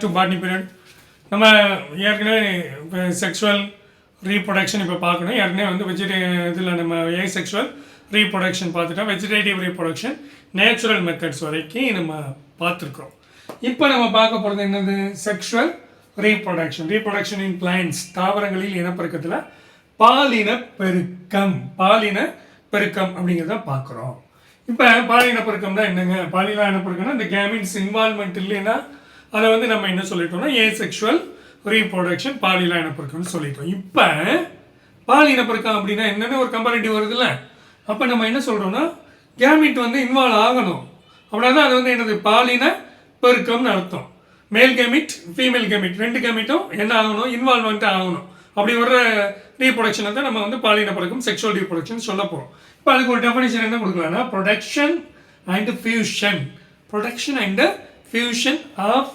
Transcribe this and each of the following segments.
Back to botany period நம்ம ஏற்கனவே இப்போ செக்ஷுவல் ரீப்ரொடக்ஷன் இப்போ பார்க்கணும். ஏற்கனவே வந்து வெஜிடே இதில் நம்ம ஏ செக்ஷுவல் ரீப்ரொடக்ஷன் பார்த்துட்டோம். வெஜிடேட்டிவ் ரீப்ரொடக்ஷன் நேச்சுரல் மெத்தட்ஸ் வரைக்கும் நம்ம பார்த்துருக்குறோம். இப்போ நம்ம பார்க்க போகிறது என்னது? Sexual reproduction reproduction in plants தாவரங்களில் இனப்பெருக்கத்தில் பாலின பெருக்கம். பாலின பெருக்கம் அப்படிங்கிறத பார்க்குறோம். இப்போ பாலின பெருக்கம்னா என்னங்க? பாலின இனப்பெருக்கம்னா இந்த கேமின்ஸ் இன்வால்மெண்ட் இல்லைன்னா அதை வந்து நம்ம என்ன சொல்லிட்டோம்னா ஏ செக்ஷுவல் ரீப்ரொடக்ஷன் பாலின இனப்பெருக்கம்னு சொல்லிட்டோம். இப்போ பாலின இனப்பெருக்கம் அப்படின்னா என்னென்னு ஒரு கம்பேரிட்டிவ் வருதுல்ல? அப்போ நம்ம என்ன சொல்கிறோம்னா கேமிட் வந்து இன்வால்வ் ஆகணும். அப்படின்னா தான் அது வந்து என்னது? பாலின பெருக்கம்னு அர்த்தம். மேல் கேமிட் ஃபீமேல் கேமிட் ரெண்டு கேமிட்டும் என்ன ஆகணும்? இன்வால்வ்மெண்ட் ஆகணும். அப்படி வர்ற ரீப்ரொடக்ஷனை தான் நம்ம வந்து பாலின பழக்கம் செக்ஷுவல் ரீப்ரொடக்ஷன் சொல்ல போகிறோம் இப்போ அதுக்கு ஒரு டெஃபினேஷன் என்ன கொடுக்கலாம்னா production and fusion production and fusion of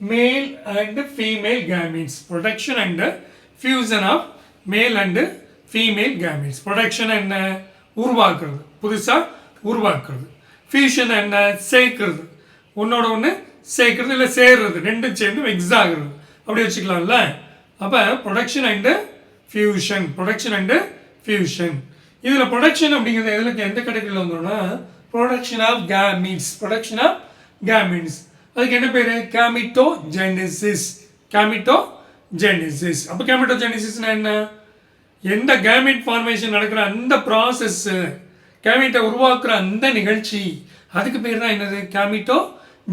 male and female gametes production and fusion of male and female gametes production என்ன உருவாக்குறது. புதுசாக உருவாக்குறது. ஃபியூஷன் என்ன சேர்க்கறது. ஒன்னோட ஒன்று சேர்க்கறது இல்லை சேர்றது. ரெண்டும் சேர்ந்து மிக்ஸ் ஆகுறது. அப்படி வச்சுக்கலாம்ல? அப்போ production and fusion production and fusion இதில் ப்ரொடக்ஷன் அப்படிங்கிறது எதில் எந்த கடைகளில் வந்துடும்னா production of gametes production of gametes அதுக்கு என்ன பேர்? கேமிட்டோ ஜெனிசிஸ் கேமிட்டோ ஜெனிசிஸ் அப்போ கேமிட்டோ ஜெனிசிஸ்னா என்ன? எந்த கேமிட் ஃபார்மேஷன் நடக்கிற அந்த ப்ராசஸ் கேமிட்டை உருவாக்குற அந்த நிகழ்ச்சி அதுக்கு பேர் தான் என்னது? கேமிட்டோ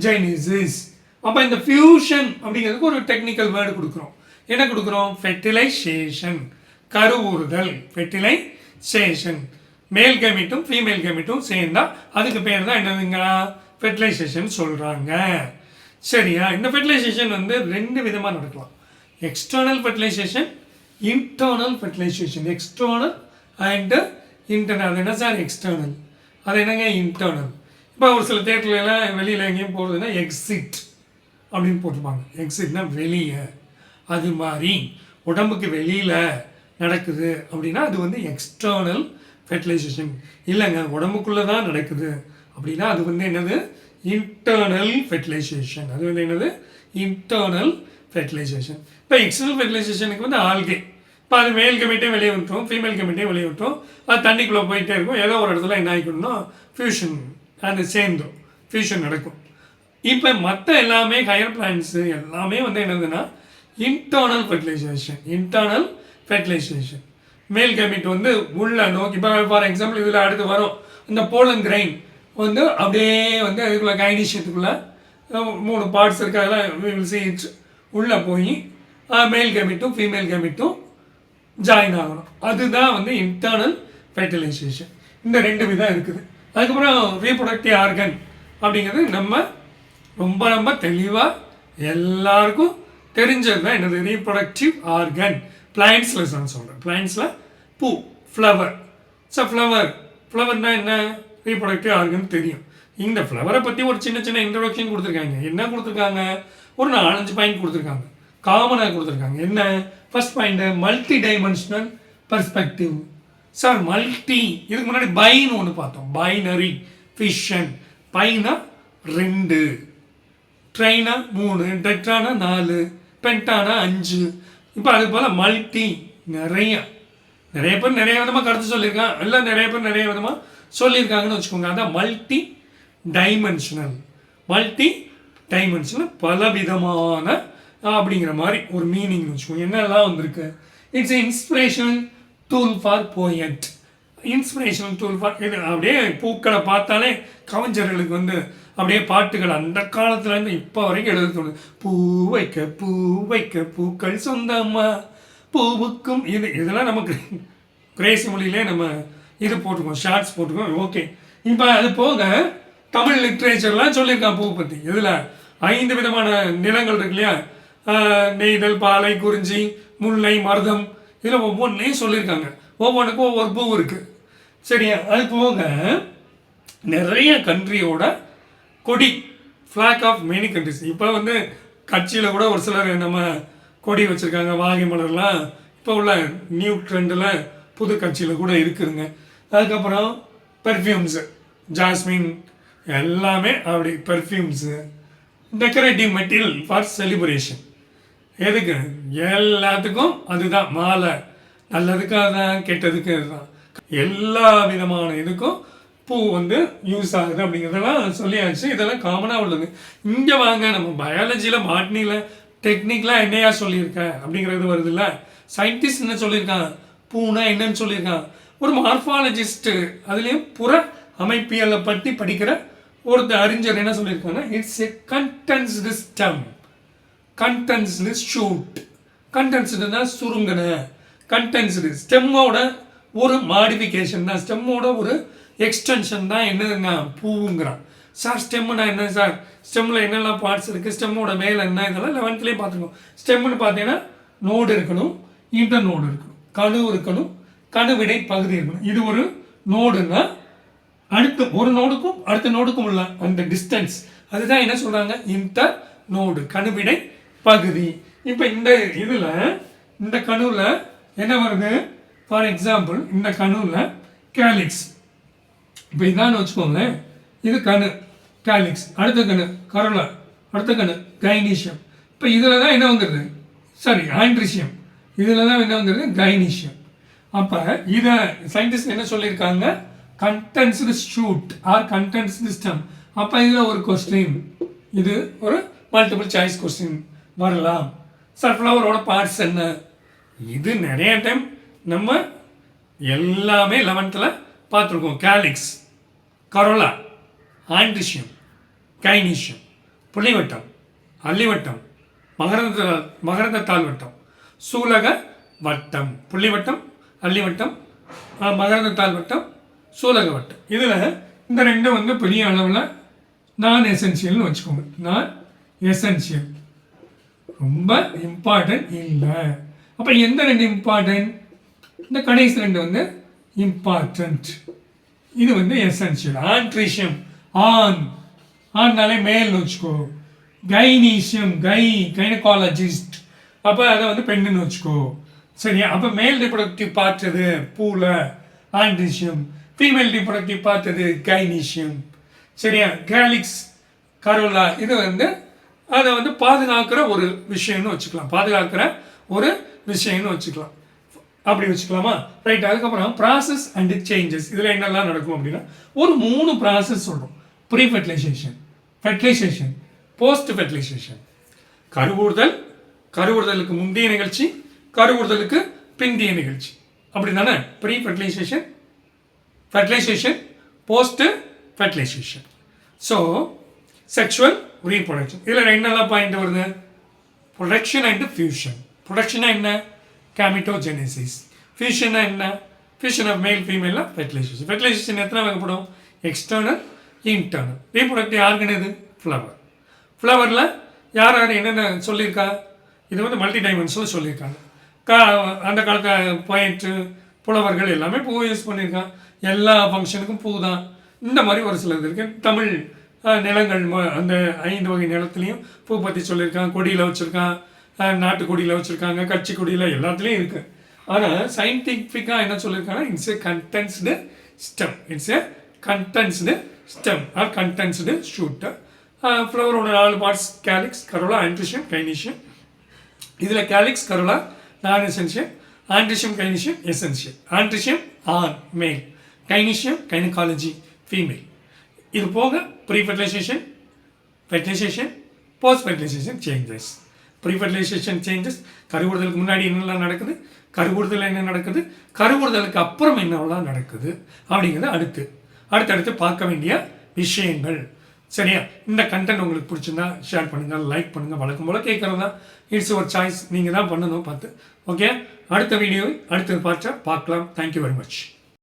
ஜெனிசிஸ் அப்போ இந்த ஃபியூஷன் அப்படிங்கிறதுக்கு ஒரு டெக்னிக்கல் வேர்டு கொடுக்குறோம். என்ன கொடுக்குறோம்? ஃபெர்டிலைசேஷன் கருவுறுதல். ஃபெர்டிலைசேஷன் மேல் கேமிட்டும் ஃபீமேல் கேமிட்டும் சேர்ந்தால் அதுக்கு பேர் தான் என்னதுங்களா ஃபெர்டிலைசேஷன் சொல்கிறாங்க சரியா? இந்த ஃபெர்டிலைசேஷன் வந்து ரெண்டு விதமாக நடக்கலாம். External fertilization internal fertilization external and internal அது என்ன சார் எக்ஸ்டர்னல் அது என்னங்க? இன்டர்னல் இப்போ ஒரு சில தேட்டர்லாம் வெளியில் எங்கேயும் போகிறதுனா எக்ஸிட் அப்படின்னு போட்டிருப்பாங்க. எக்ஸிட்னா வெளியே. அது மாதிரி. உடம்புக்கு வெளியில் நடக்குது அப்படின்னா அது வந்து எக்ஸ்டர்னல் ஃபெர்டிலைசேஷன் இல்லைங்க உடம்புக்குள்ளே தான் நடக்குது. அப்படின்னா அது வந்து என்னது? இன்டர்னல் ஃபெர்டிலைசேஷன் அது வந்து என்னது? இன்டர்னல் ஃபெர்டிலைசேஷன் இப்போ எக்ஸ்டர்னல் ஃபெர்டிலைசேஷனுக்கு வந்து ஆல்கே இப்போ அது மேல் கமிட்டே வெளியே விட்டுரும் ஃபீமேல் கமிட்டே வெளியே விட்டுரும் அது தண்ணிக்குள்ளே போயிட்டே இருக்கும். ஏதோ ஒரு இடத்துல என்ன ஆகிக்கணும்னா ஃபியூஷன் அது சேர்ந்துடும் ஃபியூஷன் நடக்கும். இப்போ மற்ற எல்லாமே ஹையர் பிளான்ஸு எல்லாமே வந்து என்னதுன்னா internal fertilization internal fertilization male gamete வந்து உள்ள நோக்கி இப்போ ஃபார் எக்ஸாம்பிள் இதில் அடுத்து வரும். இந்த போலன் கிரைன் வந்து அப்படியே வந்து அதுக்குள்ளே கைனிஷியத்துக்குள்ளே மூணு பார்ட்ஸ் இருக்கு அதெல்லாம் வில் உள்ளே போய் மேல் கேமிட்டும் ஃபீமேல் கேமிட்டும் ஜாயின் ஆகணும். அதுதான் வந்து இன்டர்னல் ஃபெர்டிலைசேஷன் இந்த ரெண்டு விதம் இருக்குது. அதுக்கப்புறம் ரீப்ரொடக்டிவ் ஆர்கன் அப்படிங்கிறது நம்ம ரொம்ப ரொம்ப தெளிவாக எல்லாருக்கும் தெரிஞ்சது தான் என்னது? ரீப்ரொடக்டிவ் ஆர்கன் பிளான்ட்ஸில் நான் சொல்கிறேன் பிளான்ட்ஸில் பூ ஃப்ளவர் ஸோ ஃப்ளவர் ஃப்ளவர்னால் என்ன? ரீப்ரொடக்டிவ் ஆர்கன் தெரியும். இந்த ஃப்ளவரை பற்றி ஒரு சின்ன சின்ன இன்ட்ரடக்ஷன் கொடுத்துருக்காங்க. என்ன கொடுத்துருக்காங்க? ஒரு நாலஞ்சு பாயிண்ட் கொடுத்துருக்காங்க. காமனாக கொடுத்துருக்காங்க. என்ன? First point multi dimensional perspective sir multi இதுக்கு முன்னாடி பைன்னு ஒன்று பார்த்தோம். பைனரி ஃபிஷன் பைனா ரெண்டு. ட்ரெயினா மூணு. டெட்ரானா நாலு. பென்டானா அஞ்சு. இப்போ அது போல் மல்டி நிறையா. நிறைய பேர் நிறைய விதமாக கருத்து சொல்லியிருக்கான் எல்லாம் நிறைய பேர் நிறைய விதமாக சொல்லியிருக்காங்கன்னு வச்சுக்கோங்க அதான் மல்டி டைமென்ஷனல் மல்டி டைமென்ஷனல் பலவிதமான அப்படிங்கிற மாதிரி ஒரு மீனிங் வச்சுக்கோங்க. என்னெல்லாம் வந்திருக்கு? It's inspirational tool for poet inspirational tool for இது அப்படியே பூக்களை பார்த்தாலே கவிஞர்களுக்கு வந்து அப்படியே பாட்டுகள் அந்த காலத்துலேருந்து இப்போ வரைக்கும் எழுத தோணுது. பூ வைக்க பூ வைக்க பூக்கள் சொந்தம்மா பூவுக்கும் இது இதெல்லாம் நமக்கு கிரேசி மொழியிலே நம்ம இது போட்டுக்கோம் ஷார்ட்ஸ் போட்டுக்கோம் ஓகே இப்போ அது போக தமிழ் லிட்ரேச்சர்லாம் சொல்லியிருக்கான் பூ பற்றி இதில் ஐந்து விதமான நிலங்கள் இருக்கு இல்லையா? நெய்தல் பாலை குறிஞ்சி முல்லை மருதம். இதில் ஒவ்வொன்றையும் சொல்லியிருக்காங்க. ஒவ்வொன்றுக்கும் ஒவ்வொரு பூ இருக்குது சரியா? அது போக நிறைய கண்ட்ரியோட கொடி ஃப்ளாக் ஆஃப் மெனி கண்ட்ரிஸ் இப்போ வந்து கட்சியில் கூட ஒரு சிலர் நம்ம கொடி வச்சுருக்காங்க வாகை மலர்லாம். இப்போ உள்ள நியூ ட்ரெண்டில் புது கட்சியில் கூட இருக்குதுங்க. அதுக்கப்புறம் பெர்ஃப்யூம்ஸு ஜாஸ்மின் எல்லாமே அப்படி perfumes decorative material for celebration எதுக்கு? எல்லாத்துக்கும் அதுதான் மாலை. நல்லதுக்காக தான் கெட்டதுக்கு அதுதான் எல்லா விதமான இதுக்கும் பூ வந்து யூஸ் ஆகுது அப்படிங்கிறதெல்லாம் சொல்லியாச்சு. இதெல்லாம் காமனாக உள்ளது. இங்கே வாங்க நம்ம பயாலஜியில் பாட்னியில் டெக்னிக்கெலாம் என்னையா சொல்லியிருக்க அப்படிங்கிறது வருதுல்ல? சயின்டிஸ்ட் என்ன சொல்லியிருக்கான்? பூனா என்னன்னு சொல்லியிருக்கான். ஒரு மார்ஃபாலஜிஸ்ட்டு அதுலேயும் புற அமைப்பியலை பற்றி படிக்கிற ஒருத்த அறிஞர் என்ன சொல்லியிருக்காங்கன்னா it's a condensed stem condensed shoot கண்டென்ஸ்டுனா சுருங்கின. கண்டென்ஸ்டு ஸ்டெம்மோட ஒரு மாடிஃபிகேஷன் தான். ஸ்டெம்மோட ஒரு எக்ஸ்டென்ஷன் தான் என்னதுங்க பூவுங்கிறான். சார் ஸ்டெம்முனா என்ன சார் ஸ்டெம்மில் என்னெல்லாம் பார்ட்ஸ் இருக்குது ஸ்டெம்மோட மேலே என்ன இதெல்லாம் லெவன்த்துலேயே பார்த்துக்கணும் ஸ்டெம்முன்னு பார்த்தீங்கன்னா நோடு இருக்கணும். இன்டர் நோடு இருக்கணும். கணு இருக்கணும். கணுவிடை பகுதி இருக்கணும். இது ஒரு நோடுன்னா அடுத்த ஒரு நோடுக்கும் அடுத்த நோடுக்கும் உள்ள அந்த டிஸ்டன்ஸ் அதுதான் என்ன சொல்கிறாங்க இன்டர் நோடு கணுவிடை பகுதி. இப்போ இந்த இதில் இந்த கணுவில் என்ன வருது? ஃபார் எக்ஸாம்பிள் இந்த கணுவில் கேலிக்ஸ் இப்போ இதான்னு வச்சுக்கோங்களேன். இது கணு கேலிக்ஸ் அடுத்த கணு கரோலா அடுத்த கணு கைனீஷியம் இப்போ இதில் தான் என்ன வந்துடுது சாரி ஆண்ட்ரிஷியம் இதில் தான் என்ன வந்துடுது கைனீஷியம் அப்போ இதை சயின்டிஸ்ட் என்ன சொல்லியிருக்காங்க? Condensed shoot or content system அப்போ இதில் ஒரு கொஸ்டின் இது ஒரு மல்டிபிள் சாய்ஸ் கொஸ்டின் வரலாம். சன்ஃப்ளவரோட பார்ட்ஸ் என்ன? இது நிறைய டைம் நம்ம எல்லாமே லெவன்த்தில் பார்த்துருக்கோம். கேலிக்ஸ் கரோலா ஆண்ட்ரிஷியம் கைனீஷியம் புள்ளிவட்டம் அல்லிவட்டம் மகரந்த மகரந்த தாழ்வட்டம் சூலக வட்டம் புள்ளிவட்டம் அள்ளி வட்டம் மகரந்தத்தாள் தாழ்வட்டம் சூலக வட்டம் இதில் இந்த ரெண்டும் வந்து பெரிய அளவில் நான் எசென்சியல்னு வச்சுக்கோங்க. நான் எசென்சியல் ரொம்ப இம்பார்ட்டன்ட் இல்லை. அப்போ எந்த ரெண்டு இம்பார்ட்டன்ட் இந்த கடைசி ரெண்டு வந்து இம்பார்ட்டன்ட் இது வந்து எசென்சியல் ஆன்ட்ரிஷியம் ஆன் ஆன்னாலே மேல்னு வச்சுக்கோ. கைனீஷியம் கை கைனகாலஜிஸ்ட் அப்போ அதை வந்து பெண்ணுன்னு வச்சுக்கோ. சரியா? அப்போ மேல் ரிப்ரொடக்டிவ் பார்த்தது பூவில் ஆண்ட்ரிஷியம் ஃபீமேல் ரிப்ரொடக்டிவ் பார்த்தது கைனீஷியம் சரியா? கேலிக்ஸ் கரோலா இது வந்து அதை வந்து பாதுகாக்கிற ஒரு விஷயம்னு வச்சுக்கலாம். பாதுகாக்கிற ஒரு விஷயம்னு வச்சுக்கலாம். அப்படி வச்சுக்கலாமா? ரைட் அதுக்கப்புறம் ப்ராசஸ் அண்ட் சேஞ்சஸ் இதில் என்னெல்லாம் நடக்கும் அப்படின்னா ஒரு மூணு ப்ராசஸ் சொல்கிறோம் pre fertilization fertilization post fertilization கருவூர்தல் கருவூர்தலுக்கு முந்தைய நிகழ்ச்சி கருவுறுதலுக்கு பிந்திய நிகழ்ச்சி. அப்படி தானே pre fertilization fertilization post fertilization so sexual reproduction இதில் என்னெல்லாம் பாயிண்ட் வருது? ப்ரொடக்ஷன் அண்ட் ஃபியூஷன் ப்ரொடக்ஷனாக என்ன? கேமிட்டோஜெனிசிஸ் ஃபியூஷனாக என்ன? ஃபியூஷன் ஆஃப் மேல் ஃபீமேலாக ஃபெர்டிலைசேஷன் ஃபெர்டிலைசேஷன் எத்தனை வகைப்படும்? எக்ஸ்டர்னல் இன்டர்னல் ரீப்ரொடக்டிவ் ஆர்கன் இது? ஃப்ளவர் ஃப்ளவரில் யார் யார் என்னென்ன சொல்லியிருக்கா? இது வந்து மல்டி டைமென்ஷனில் சொல்லியிருக்காங்க. கா அந்த காலத்து பாயிண்ட்டு புலவர்கள் எல்லாமே பூ யூஸ் பண்ணியிருக்கான் எல்லா ஃபங்க்ஷனுக்கும் பூ தான். இந்த மாதிரி ஒரு சிலது இருக்குது தமிழ் நிலங்கள் ம- அந்த ஐந்து வகை நிலத்துலையும் பூ பற்றி சொல்லியிருக்கான் கொடியில் வச்சுருக்கான் நாட்டு கொடியில் வச்சுருக்காங்க. கட்சி கொடியில் எல்லாத்துலேயும் இருக்குது ஆனால் சயின்டிஃபிக்காக என்ன சொல்லியிருக்காங்கன்னா it's a condensed stem it's a condensed stem or condensed shoot ஃப்ளவரோட நாலு parts calyx corolla androecium gynoecium இதில் calyx corolla non essential androecium gynoecium essential androecium ஆண் மேல் கைனிஷியம் கைனகாலஜி ஃபீமேல் இது போக pre fertilization fertilization post fertilization changes pre fertilization changes கருவுறுதலுக்கு முன்னாடி என்னெல்லாம் நடக்குது? கருவுறுதல் என்ன நடக்குது? கருவுறுதலுக்கு அப்புறம் என்னெல்லாம் நடக்குது? அப்படிங்கிறது அடுத்து. அடுத்தடுத்து பார்க்க வேண்டிய விஷயங்கள். சரியா? இந்த கண்டென்ட் உங்களுக்கு பிடிச்சிருந்தா ஷேர் பண்ணுங்கள் லைக் பண்ணுங்கள் வழக்கம் போல் கேட்குறது? தான் இட்ஸ் ஒரு சாய்ஸ் நீங்கள் தான் பண்ணணும் பார்த்து. ஓகே அடுத்த வீடியோ அடுத்த பார்த்து பார்க்கலாம். Thank you very much